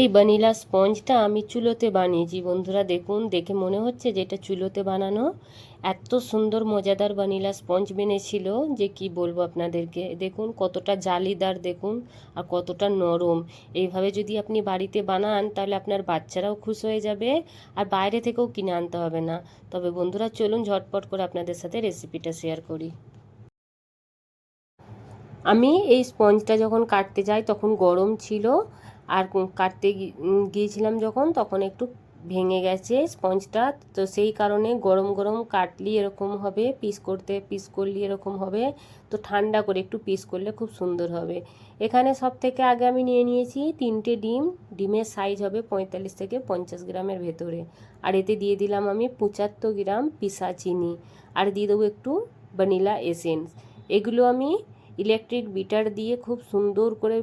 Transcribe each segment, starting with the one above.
এই ভ্যানিলা স্পঞ্জটা আমি চুলোতে বানিয়েছি, বন্ধুরা দেখুন, দেখে মনে হচ্ছে যে এটা চুলোতে বানানো। এত সুন্দর, মজাদার ভ্যানিলা স্পঞ্জ বেনেছিল, যে কি বলব আপনাদেরকে। দেখুন, কতটা জালিদার, দেখুন, আর কতটা নরম। এইভাবে যদি আপনি বাড়িতে বানান, তাহলে আপনার বাচ্চারাও খুশ হয়ে যাবে, আর বাইরে থেকেও কিনে আনতে হবে না। তবে বন্ধুরা, চলুন ঝটপট করে আপনাদের সাথে রেসিপিটা শেয়ার করি। আমি এই স্পঞ্জটা যখন কাটতে যাই, তখন গরম ছিল আর কাটতে গিয়েছিলাম যখন, তখন একটু ভেঙে গেছে স্পঞ্জটা। তো সেই কারণে গরম গরম কাটলি এরকম হবে, পিস করতে পিস করলি এরকম হবে। তো ঠান্ডা করে একটু পিস করলে খুব সুন্দর হবে। এখানে সব থেকে আগে আমি নিয়ে নিয়েছি তিনটে ডিম। ডিমের সাইজ হবে পঁয়তাল্লিশ থেকে পঞ্চাশ গ্রামের ভেতরে। আর এতে দিয়ে দিলাম আমি পঁচাত্তর গ্রাম পিসা চিনি। আর দিয়ে দেবো একটু ভ্যানিলা এসেন্স। এগুলো আমি ইলেকট্রিক বিটার দিয়ে খুব সুন্দর করে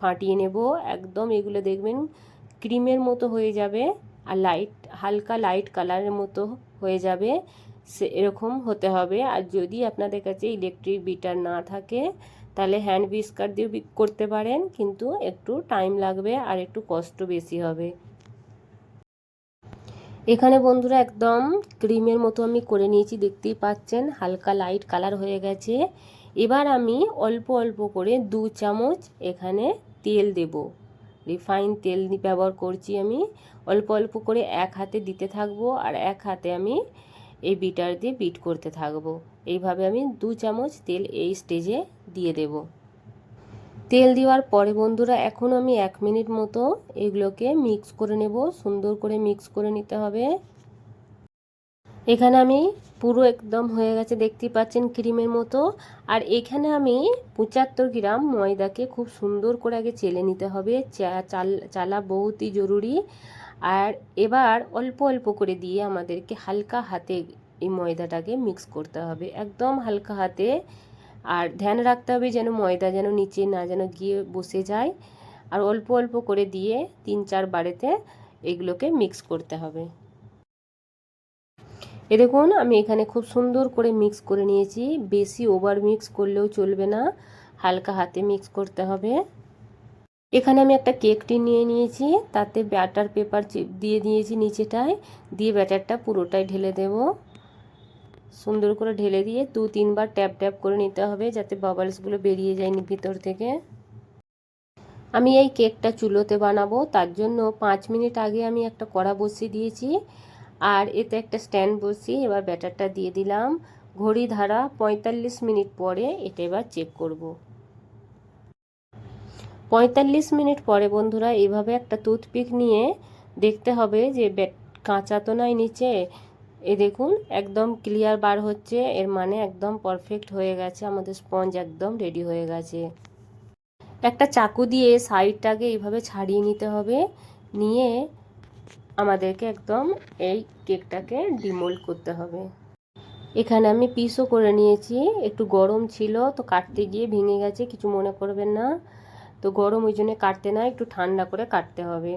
ফাটিয়ে নেব। একদম এগুলো দেখবেন ক্রিমের মতো হয়ে যাবে আর লাইট হালকা লাইট কালারের মতো হয়ে যাবে। সে এরকম হতে হবে। আর যদি আপনাদের কাছে ইলেকট্রিক বিটার না থাকে, তাহলে হ্যান্ড বিস্কার দিয়ে করতে পারেন। কিন্তু একটু টাইম লাগবে আর একটু কষ্ট বেশি হবে। এখানে বন্ধুরা একদম ক্রিমের মতো আমি করে নিয়েছি, দেখতেই পাচ্ছেন। হালকা লাইট কালার হয়ে গেছে। এবার আমি অল্প অল্প করে দু চামচ এখানে তেল দেব। রিফাইন তেল ব্যবহার করছি আমি। অল্প অল্প করে এক হাতে দিতে থাকব আর এক হাতে আমি এই বিটার দিয়ে বিট করতে থাকব। এইভাবে আমি দু চামচ তেল এই স্টেজে দিয়ে দেব। তেল দেওয়ার পরে বন্ধুরা, এখন আমি এক মিনিট মতো এগুলোকে মিক্স করে নেব। সুন্দর করে মিক্স করে নিতে হবে। এখানে আমি পুরো একদম হয়ে গেছে দেখতে পাচ্ছেন ক্রিমের মতো। আর এখানে আমি পঁচাত্তর গ্রাম ময়দাকে খুব সুন্দর করে আগে চেলে নিতে হবে। চাল বহুতই জরুরি। আর এবার অল্প অল্প করে দিয়ে আমাদেরকে হালকা হাতে এই ময়দাটাকে মিক্স করতে হবে। একদম হালকা হাতে। আর ধ্যান রাখতে হবে যেন ময়দা যেন নিচে না যেন গিয়ে বসে যায়। আর অল্প অল্প করে দিয়ে তিন চার বারেতে এগুলোকে মিক্স করতে হবে। এ দেখুন, আমি এখানে খুব সুন্দর করে মিক্স করে নিয়েছি। বেশি ওভার মিক্স করলেও চলবে না। হালকা হাতে মিক্স করতে হবে। এখানে আমি একটা কেকটি নিয়ে নিয়েছি। তাতে ব্যাটার পেপার দিয়ে দিয়েছি নিচেটায়। দিয়ে ব্যাটারটা পুরোটাই ঢেলে দেব। সুন্দর করে ঢেলে দিয়ে দু, তিনবার ট্যাপ ট্যাপ করে নিতে হবে যাতে বাবলসগুলো বেরিয়ে যায়নি ভিতর থেকে। আমি এই কেকটা চুলোতে বানাবো। তার জন্য পাঁচ মিনিট আগে আমি একটা কড়া বসিয়ে দিয়েছি। আর এতে একটা স্ট্যান্ড বসিয়ে এবার ব্যাটারটা দিয়ে দিলাম। ঘড়ি ধারা পঁয়তাল্লিশ মিনিট পরে এটা এবার চেক করব। পঁয়তাল্লিশ মিনিট পরে বন্ধুরা এভাবে একটা টুথপিক নিয়ে দেখতে হবে যে কাঁচা তো নাই নিচে। এ দেখুন, একদম ক্লিয়ার বার হচ্ছে। এর মানে একদম পারফেক্ট হয়ে গেছে। আমাদের স্পঞ্জ একদম রেডি হয়ে গেছে। একটা চাকু দিয়ে সাইডটাকে এইভাবে ছাড়িয়ে নিতে হবে। নিয়ে আমাদেরকে একদম এই কেকটাকে ডিমোল্ড করতে হবে। এখানে আমি পিসও করে নিয়েছি। একটু গরম ছিল, তো কাটতে গিয়ে ভেঙে গেছে, কিছু মনে করবেন না। তো গরম ওই জন্য কাটতে না, একটু ঠান্ডা করে কাটতে হবে।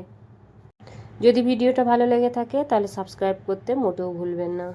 যদি ভিডিওটা ভালো লেগে থাকে, তাহলে সাবস্ক্রাইব করতে মোটেও ভুলবেন না।